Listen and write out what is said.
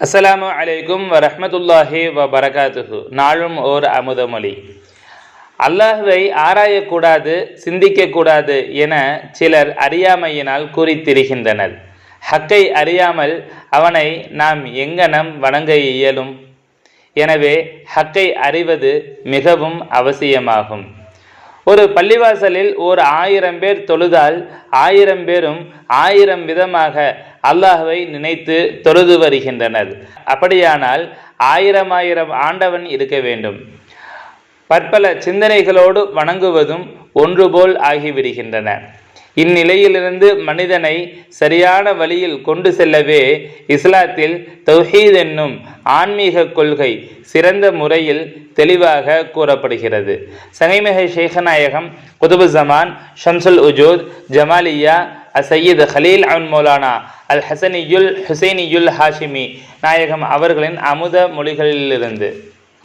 அஸ்ஸலாமு அலைக்கும் வரமத்துல்லாஹி வ பரகாத்துஹு நாளும் ஓர் அமுதமொழி அல்லாஹ்வை ஆராயக்கூடாது சிந்திக்கக்கூடாது என சிலர் அறியாமையினால் கூறித் திரிகின்றனர் ஹக்கை அறியாமல் அவனை நாம் எங்கனம் வணங்க இயலும்? எனவே ஹக்கை அறிவது மிகவும் அவசியமாகும். ஒரு பள்ளிவாசலில் ஓர் ஆயிரம் பேர் தொழுதால் ஆயிரம் பேரும் ஆயிரம் விதமாக அல்லாஹுவை நினைத்து தொழுது வருகின்றனர். அப்படியானால் ஆயிரம் ஆயிரம் ஆண்டவன் இருக்க வேண்டும். பற்பல சிந்தனைகளோடு வணங்குவதும் ஒன்றுபோல் ஆகிவிடுகின்றன. இந்நிலையிலிருந்து மனிதனை சரியான வழியில் கொண்டு செல்லவே இஸ்லாத்தில் தௌஹீத் என்னும் ஆன்மீக கொள்கை சிறந்த முறையில் தெளிவாக கூறப்படுகிறது. சகைமிகை ஷேகநாயகம் குதுபு ஜமான் ஷம்சுல் உஜூத் ஜமாலியா அசையீத் ஹலீல் அன் மௌலானா அல் ஹசனியுல் ஹுசைனியுல் ஹாஷிமி நாயகம் அவர்களின் அமுத மொழிகளிலிருந்து.